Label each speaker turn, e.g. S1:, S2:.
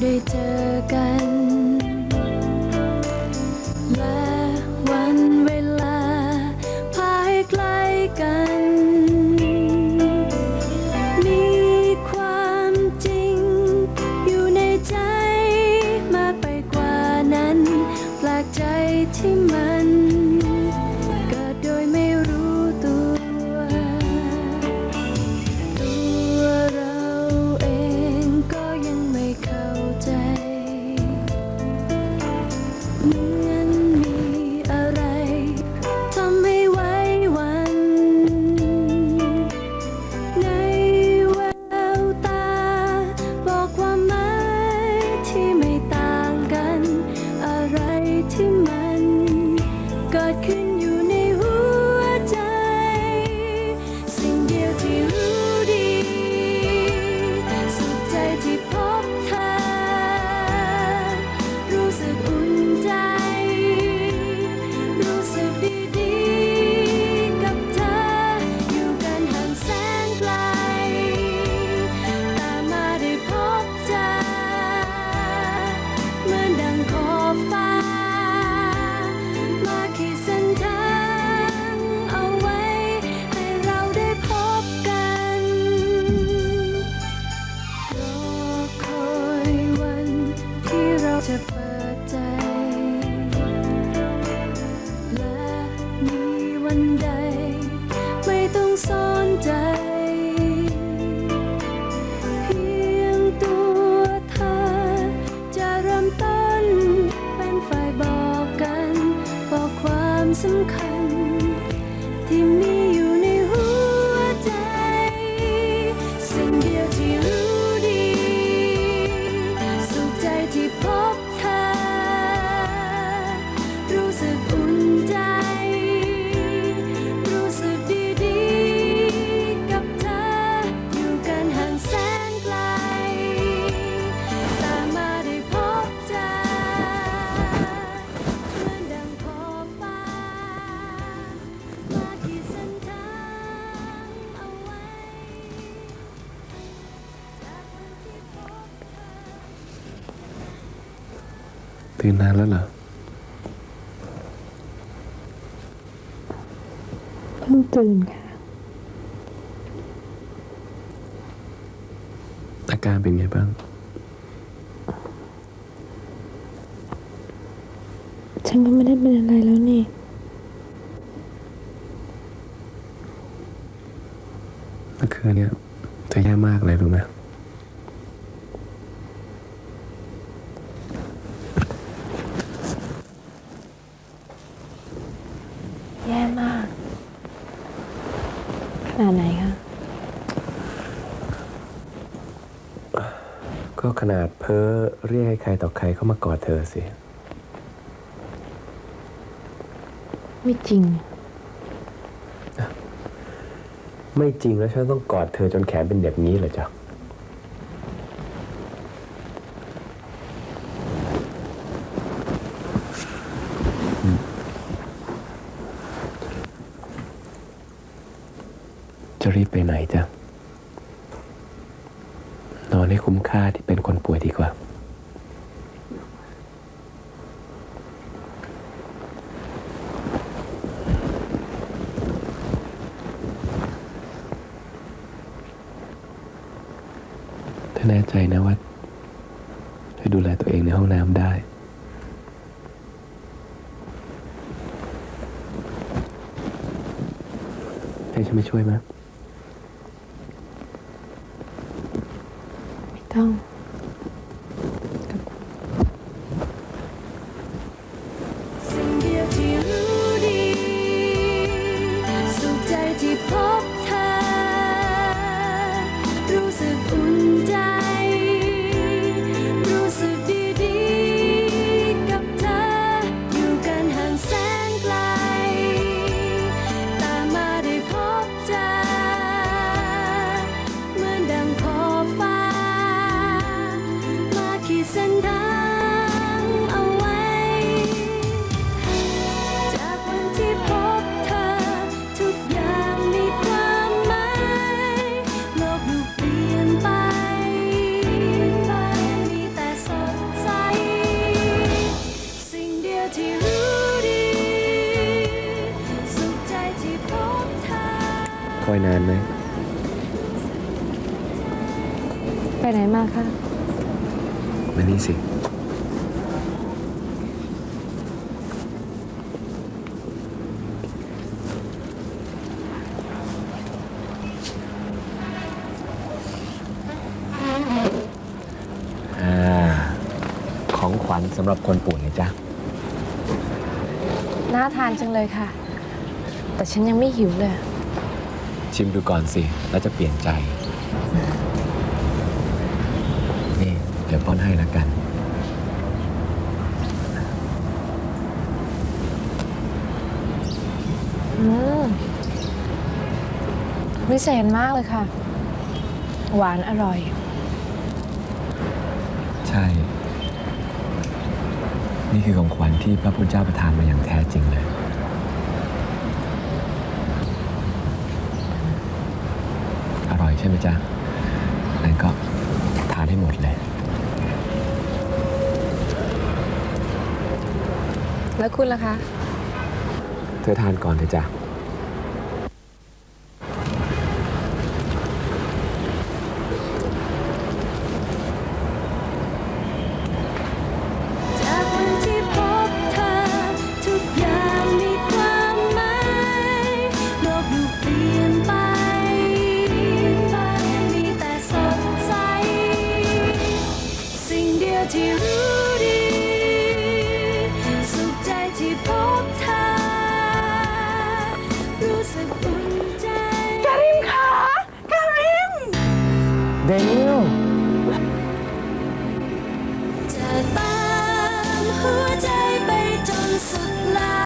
S1: Predator guy. 怎开？ ตื่นนานแล้วเหรอเพิ่ง
S2: ตื่น
S3: ค่ะ
S2: อาการเป็นไงบ้าง
S3: ฉันก็ไม่ได้เป็นอะไรแล้วนี่
S2: เมื่อคืนเนี่ยจะแย่มากเลยรู้ไหม
S3: ก็ขนาด
S2: เพ้อเรียกให้ใครต่อใครเข้ามากอดเธอสิ
S3: ไม่จริง
S2: ไม่จริงแล้วฉันต้องกอดเธอจนแขนเป็นแบบนี้เหรอจ๊ะ จะรีบไปไหนจ๊ะ ให้คุ้มค่าที่เป็นคนป่วยดีกว่า ถ้าแน่ใจนะว่าให้ดูแลตัวเองในห้องน้ำได้ให้ฉันมาช่วยไหม
S1: Oh. านไหม ไป
S4: ไหนมาคะ
S1: มานี่สิ อ่า ของขวัญสำหรับคนป่วยนะจ๊ะ
S4: น่าทานจังเลยค่ะ แต่ฉันยังไม่หิวเลย
S1: ชิมดูก่อนสิ แล้วจะเปลี่ยนใจ นี่ เดี๋ยวป้อนให้แล้วกัน
S4: อืมวิเศษมากเลยค่ะ หวานอร่อย
S1: ใช่ นี่คือของขวัญที่พระพุทธเจ้าประทานมาอย่างแท้จริงเลย อร่อย ใช่ไหมจ๊ะงั้นก็ทานให้หมดเลย
S4: แล้วคุณล่ะคะ
S1: เธอทานก่อนเถอะจ้ะ
S5: สึกอุ่นใจ
S6: การิมคะการิม
S1: เดน